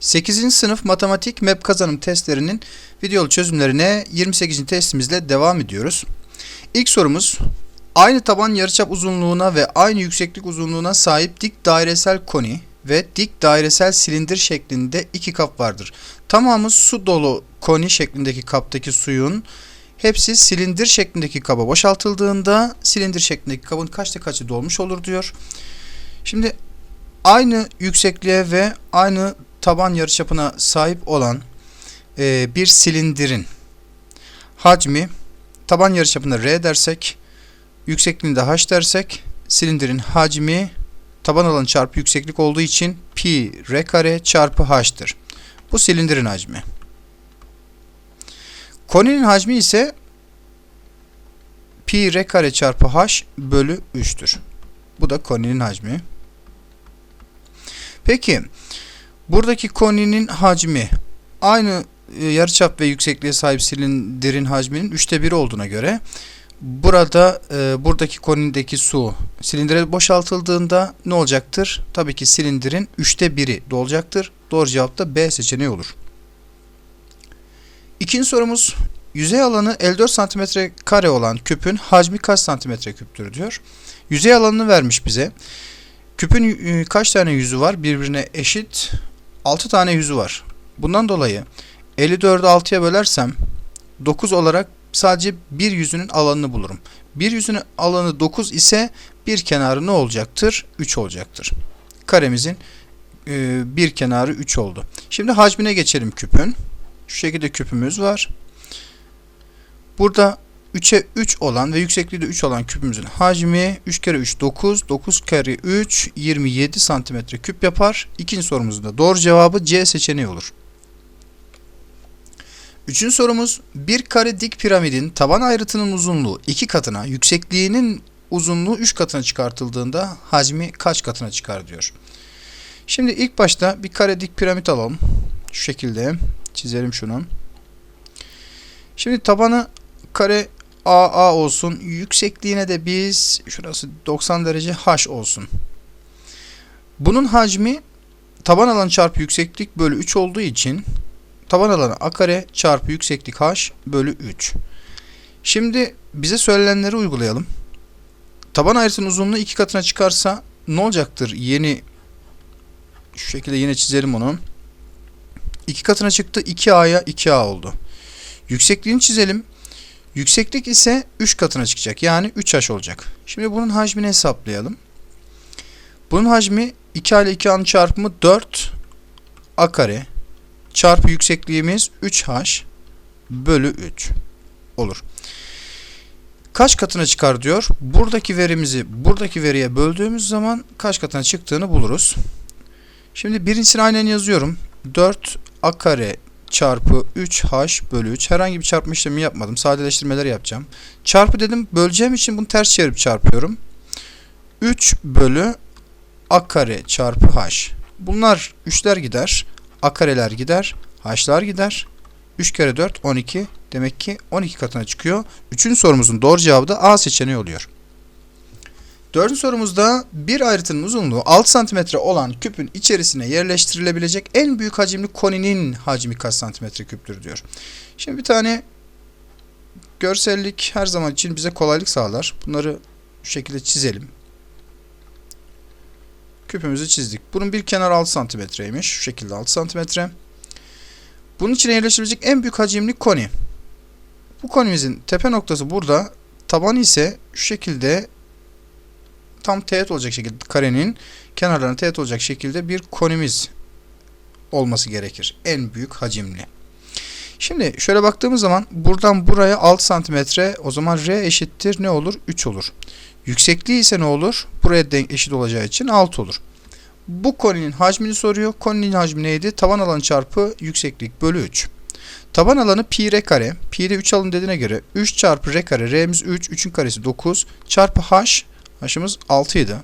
8. sınıf matematik map kazanım testlerinin videolu çözümlerine 28. testimizle devam ediyoruz. İlk sorumuz aynı taban yarıçap uzunluğuna ve aynı yükseklik uzunluğuna sahip dik dairesel koni ve dik dairesel silindir şeklinde iki kap vardır. Tamamı su dolu koni şeklindeki kaptaki suyun hepsi silindir şeklindeki kaba boşaltıldığında silindir şeklindeki kabın kaçta kaçı dolmuş olur diyor. Şimdi aynı yüksekliğe ve aynı taban yarıçapına sahip olan e, bir silindirin hacmi taban yarıçapına R dersek yüksekliğinde H dersek silindirin hacmi taban alanı çarpı yükseklik olduğu için pi R kare çarpı H'tır. Bu silindirin hacmi. Koninin hacmi ise pi R kare çarpı H bölü 3'tür. Bu da koninin hacmi. Peki buradaki koninin hacmi aynı e, yarıçap ve yüksekliğe sahip silindirin hacminin üçte biri olduğuna göre burada e, buradaki konindeki su silindire boşaltıldığında ne olacaktır? Tabii ki silindirin üçte biri dolacaktır. Doğru cevap da B seçeneği olur. İkinci sorumuz yüzey alanı 54 santimetre kare olan küpün hacmi kaç santimetre küptür diyor. Yüzey alanını vermiş bize. Küpün e, kaç tane yüzü var? Birbirine eşit 6 tane yüzü var. Bundan dolayı 54'ü 6'ya bölersem 9 olarak sadece bir yüzünün alanını bulurum. Bir yüzünün alanı 9 ise bir kenarı ne olacaktır? 3 olacaktır. Karemizin e, bir kenarı 3 oldu. Şimdi hacmine geçelim küpün. Şu şekilde küpümüz var. Burada 3'e 3 olan ve yüksekliği de 3 olan küpümüzün hacmi 3 kere 3 9, 9 kere 3 27 santimetre küp yapar. İkinci sorumuzun da doğru cevabı C seçeneği olur. Üçüncü sorumuz bir kare dik piramidin taban ayrıtının uzunluğu 2 katına, yüksekliğinin uzunluğu 3 katına çıkartıldığında hacmi kaç katına çıkar diyor. Şimdi ilk başta bir kare dik piramit alalım. Şu şekilde çizelim şunu. Şimdi tabanı kare AA olsun. Yüksekliğine de biz şurası 90 derece H olsun. Bunun hacmi taban alanı çarpı yükseklik bölü 3 olduğu için taban alanı A kare çarpı yükseklik H bölü 3. Şimdi bize söylenenleri uygulayalım. Taban ayrıtının uzunluğu iki katına çıkarsa ne olacaktır? Yeni şu şekilde yine çizelim onu. İki katına çıktı. 2A'ya 2A oldu. Yüksekliğini çizelim. Yükseklik ise 3 katına çıkacak. Yani 3H olacak. Şimdi bunun hacmini hesaplayalım. Bunun hacmi 2A ile 2A'nın çarpımı 4 A kare çarpı yüksekliğimiz 3H bölü 3 olur. Kaç katına çıkar diyor. Buradaki verimizi buradaki veriye böldüğümüz zaman kaç katına çıktığını buluruz. Şimdi birincisini aynen yazıyorum. 4 A kare çarpı 3h bölü 3. Herhangi bir çarpma işlemi yapmadım. Sadeleştirmeler yapacağım. Çarpı dedim. Böleceğim için bunu ters çevirip çarpıyorum. 3 bölü a kare çarpı h. Bunlar 3'ler gider. a kareler gider. h'lar gider. 3 kere 4 12. Demek ki 12 katına çıkıyor. Üçüncü sorumuzun doğru cevabı da A seçeneği oluyor. Dördüncü sorumuzda bir ayrıtının uzunluğu 6 cm olan küpün içerisine yerleştirilebilecek en büyük hacimli koninin hacmi kaç santimetre küptür diyor. Şimdi bir tane görsellik her zaman için bize kolaylık sağlar. Bunları şu şekilde çizelim. Küpümüzü çizdik. Bunun bir kenar 6 santimetreymiş. Şu şekilde 6 santimetre. Bunun içine yerleştirilecek en büyük hacimli koni. Bu konimizin tepe noktası burada. Tabanı ise şu şekilde tam teğet olacak şekilde karenin kenarlarına teğet olacak şekilde bir konimiz olması gerekir. En büyük hacimli. Şimdi şöyle baktığımız zaman buradan buraya 6 santimetre o zaman R eşittir ne olur? 3 olur. Yüksekliği ise ne olur? Buraya denk eşit olacağı için 6 olur. Bu koninin hacmini soruyor. Koninin hacmi neydi? Taban alanı çarpı yükseklik bölü 3. Taban alanı pi r kare. Pi de 3 alın dediğine göre 3 çarpı r kare. R'miz 3. 3'ün karesi 9. Çarpı h H'ımız 6 idi.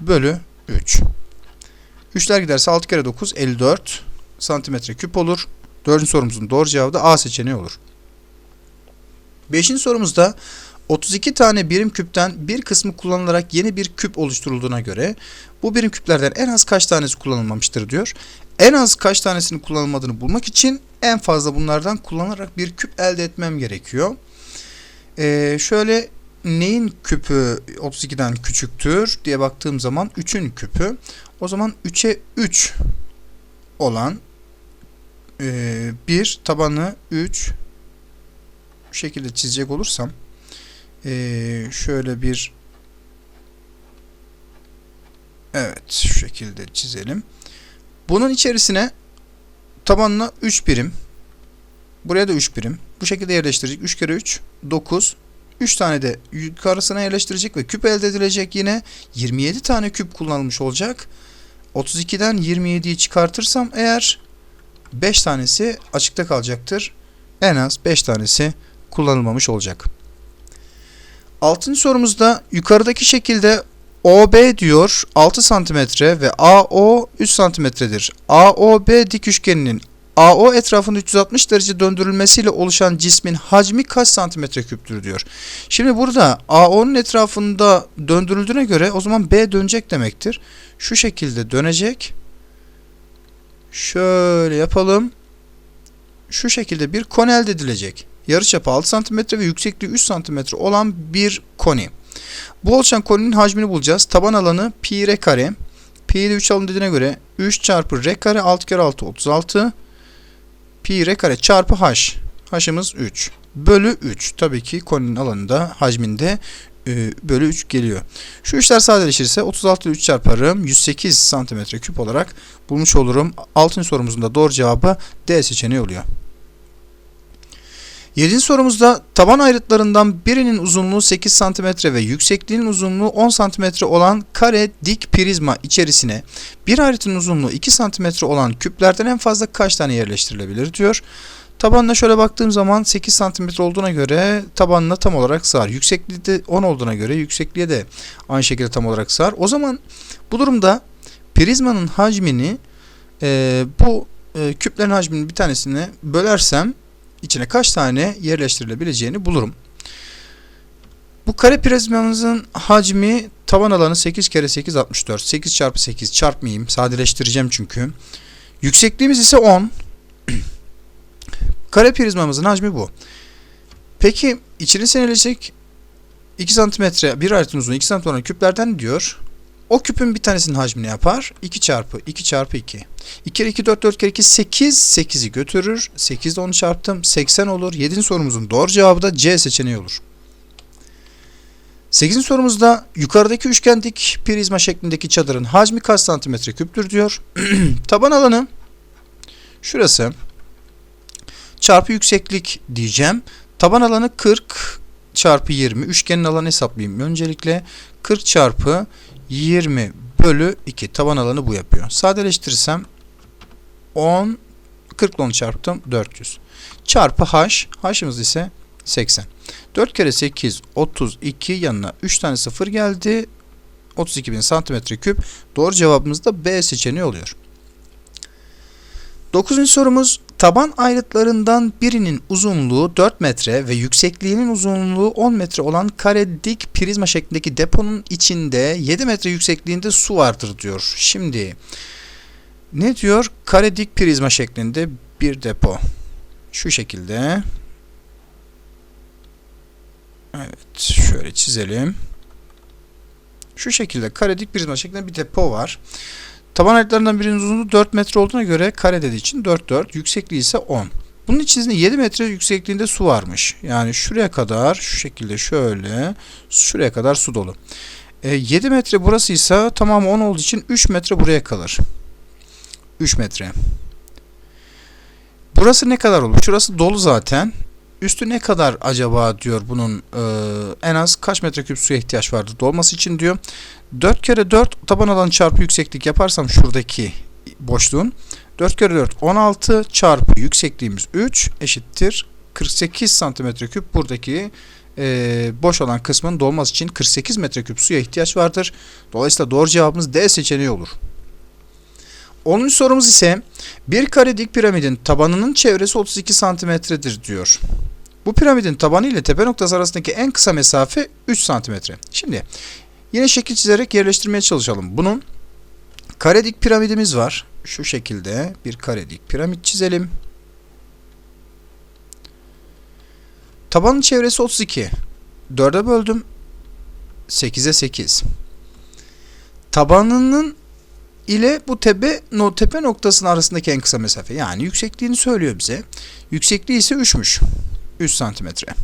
Bölü 3. 3'ler giderse 6 kere 9 54 santimetre küp olur. Dördüncü sorumuzun doğru cevabı da A seçeneği olur. Beşinci sorumuzda 32 tane birim küpten bir kısmı kullanılarak yeni bir küp oluşturulduğuna göre bu birim küplerden en az kaç tanesi kullanılmamıştır diyor. En az kaç tanesinin kullanılmadığını bulmak için en fazla bunlardan kullanarak bir küp elde etmem gerekiyor. Ee, şöyle neyin küpü 32'den küçüktür diye baktığım zaman 3'ün küpü. O zaman 3'e 3 olan e, bir tabanı 3 bu şekilde çizecek olursam e, şöyle bir evet şu şekilde çizelim. Bunun içerisine tabanına 3 birim buraya da 3 birim bu şekilde yerleştirecek. 3 kere 3 9 3 tane de yukarısına yerleştirecek ve küp elde edilecek yine 27 tane küp kullanılmış olacak. 32'den 27'yi çıkartırsam eğer 5 tanesi açıkta kalacaktır. En az 5 tanesi kullanılmamış olacak. Altıncı sorumuzda yukarıdaki şekilde OB diyor 6 cm ve AO 3 cm'dir. AOB dik üçgeninin AO etrafında 360 derece döndürülmesiyle oluşan cismin hacmi kaç santimetre küptür diyor. Şimdi burada AO'nun etrafında döndürüldüğüne göre o zaman B dönecek demektir. Şu şekilde dönecek. Şöyle yapalım. Şu şekilde bir koni elde edilecek. Yarıçapı 6 cm ve yüksekliği 3 cm olan bir koni. Bu oluşan koninin hacmini bulacağız. Taban alanı pi r kare. Pi'yi de 3 alın dediğine göre 3 çarpı r kare 6 kere 6 36 pi r kare çarpı h. H'ımız 3. Bölü 3. Tabii ki koninin alanında hacminde e, bölü 3 geliyor. Şu işler sadeleşirse 36 ile 3 çarparım 108 santimetre küp olarak bulmuş olurum. 6. sorumuzun da doğru cevabı D seçeneği oluyor. 7. sorumuzda taban ayrıtlarından birinin uzunluğu 8 cm ve yüksekliğinin uzunluğu 10 cm olan kare dik prizma içerisine bir ayrıtın uzunluğu 2 cm olan küplerden en fazla kaç tane yerleştirilebilir diyor. Tabanına şöyle baktığım zaman 8 cm olduğuna göre tabanına tam olarak sığar. Yüksekliği de 10 olduğuna göre yüksekliğe de aynı şekilde tam olarak sığar. O zaman bu durumda prizmanın hacmini e, bu e, küplerin hacminin bir tanesini bölersem içine kaç tane yerleştirilebileceğini bulurum. Bu kare prizmamızın hacmi taban alanı 8 kere 8 64. 8 çarpı 8 çarpmayayım. Sadeleştireceğim çünkü. Yüksekliğimiz ise 10. kare prizmamızın hacmi bu. Peki içine senilecek 2 santimetre bir ayetin uzunluğu 2 santimetre olan küplerden diyor. O küpün bir tanesinin hacmini yapar. 2 çarpı 2 çarpı 2. 2 kere 2 4 4 kere 2 8 8'i götürür. 8 de 10 çarptım 80 olur. 7. sorumuzun doğru cevabı da C seçeneği olur. 8. sorumuzda yukarıdaki üçgendik prizma şeklindeki çadırın hacmi kaç santimetre küptür diyor. Taban alanı şurası çarpı yükseklik diyeceğim. Taban alanı 40 çarpı 20. Üçgenin alanı hesaplayayım. Öncelikle 40 çarpı 20 bölü 2. Taban alanı bu yapıyor. Sadeleştirirsem 10 40 ile 10 çarptım 400. Çarpı h. h'ımız ise 80. 4 kere 8 32 yanına 3 tane 0 geldi. 32 bin santimetre küp. Doğru cevabımız da B seçeneği oluyor. 9. sorumuz taban ayrıtlarından birinin uzunluğu 4 metre ve yüksekliğinin uzunluğu 10 metre olan kare dik prizma şeklindeki deponun içinde 7 metre yüksekliğinde su vardır diyor. Şimdi ne diyor? Kare dik prizma şeklinde bir depo. Şu şekilde. Evet şöyle çizelim. Şu şekilde kare dik prizma şeklinde bir depo var. Taban ayrıtlarından birinin uzunluğu 4 metre olduğuna göre kare dediği için 4 4. Yüksekliği ise 10. Bunun içerisinde 7 metre yüksekliğinde su varmış. Yani şuraya kadar şu şekilde şöyle şuraya kadar su dolu. E, 7 metre burası ise tamamı 10 olduğu için 3 metre buraya kalır. 3 metre. Burası ne kadar olur? Şurası dolu zaten. Üstü ne kadar acaba diyor bunun e, en az kaç metreküp suya ihtiyaç vardır dolması için diyor. 4 kere 4 taban alanı çarpı yükseklik yaparsam şuradaki boşluğun 4 kere 4 16 çarpı yüksekliğimiz 3 eşittir 48 santimetre küp buradaki e, boş olan kısmın dolması için 48 metreküp suya ihtiyaç vardır. Dolayısıyla doğru cevabımız D seçeneği olur. 10. sorumuz ise bir kare dik piramidin tabanının çevresi 32 santimetredir diyor. Bu piramidin tabanı ile tepe noktası arasındaki en kısa mesafe 3 santimetre. Şimdi yine şekil çizerek yerleştirmeye çalışalım. Bunun kare dik piramidimiz var. Şu şekilde bir kare dik piramit çizelim. Tabanın çevresi 32. 4'e böldüm. 8'e 8. Tabanının ile bu tepe no tepe noktasının arasındaki en kısa mesafe. Yani yüksekliğini söylüyor bize. Yüksekliği ise 3'müş. 3 santimetre.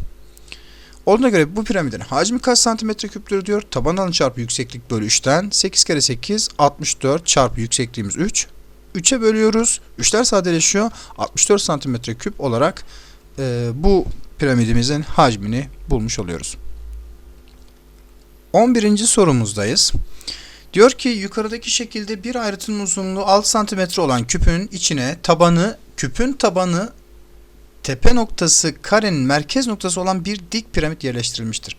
Olduğuna göre bu piramidin hacmi kaç santimetre küptür diyor. Taban alanı çarpı yükseklik bölü 3'ten 8 kere 8 64 çarpı yüksekliğimiz 3. 3'e bölüyoruz. 3'ler sadeleşiyor. 64 santimetre küp olarak e, bu piramidimizin hacmini bulmuş oluyoruz. 11. sorumuzdayız. Diyor ki yukarıdaki şekilde bir ayrıtının uzunluğu 6 santimetre olan küpün içine tabanı, küpün tabanı tepe noktası karenin merkez noktası olan bir dik piramit yerleştirilmiştir.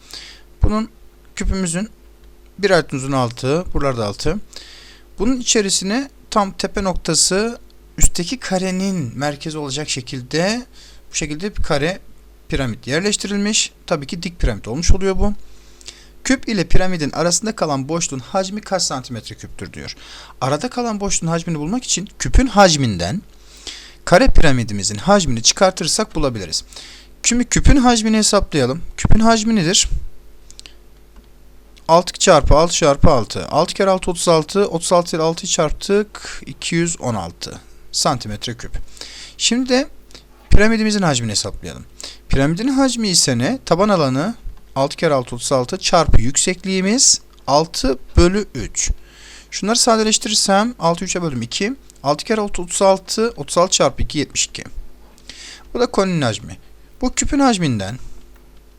Bunun küpümüzün bir ayrıtın uzunluğu 6, buralarda 6. Bunun içerisine tam tepe noktası üstteki karenin merkezi olacak şekilde bu şekilde bir kare piramit yerleştirilmiş. Tabii ki dik piramit olmuş oluyor bu. Küp ile piramidin arasında kalan boşluğun hacmi kaç santimetre küptür diyor. Arada kalan boşluğun hacmini bulmak için küpün hacminden kare piramidimizin hacmini çıkartırsak bulabiliriz. Şimdi küpün hacmini hesaplayalım. Küpün hacmi nedir? 6 çarpı 6 çarpı 6. 6 kere 6 36. 36 ile 6'yı çarptık. 216 santimetre küp. Şimdi de piramidimizin hacmini hesaplayalım. Piramidin hacmi ise ne? Taban alanı 6 kere 6 36 çarpı yüksekliğimiz 6 bölü 3. Şunları sadeleştirirsem 6 3'e böldüm 2. 6 kere 6 36 36 çarpı 2 72. Bu da koninin hacmi. Bu küpün hacminden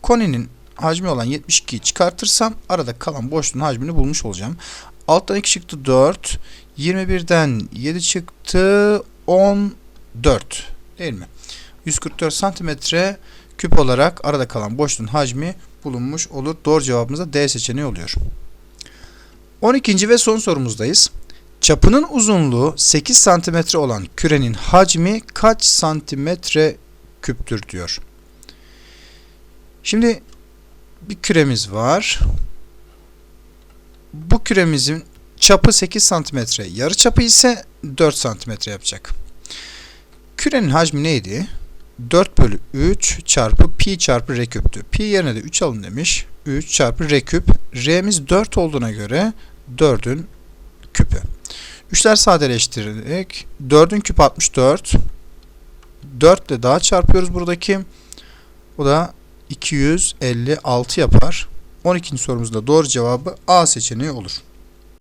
koninin hacmi olan 72'yi çıkartırsam arada kalan boşluğun hacmini bulmuş olacağım. Alttan 2 çıktı 4. 21'den 7 çıktı 14. Değil mi? 144 santimetre küp olarak arada kalan boşluğun hacmi bulunmuş olur. Doğru cevabımız da D seçeneği oluyor. 12. ve son sorumuzdayız. Çapının uzunluğu 8 santimetre olan kürenin hacmi kaç santimetre küptür diyor. Şimdi bir küremiz var. Bu küremizin çapı 8 santimetre. Yarı çapı ise 4 santimetre yapacak. Kürenin hacmi neydi? 4 bölü 3 çarpı pi çarpı r küptü. Pi yerine de 3 alın demiş. 3 çarpı r küp. R'miz 4 olduğuna göre 4'ün küpü. 3'ler sadeleştirdik. 4'ün küpü 64. 4 ile daha çarpıyoruz buradaki. O da 256 yapar. 12. sorumuzda doğru cevabı A seçeneği olur.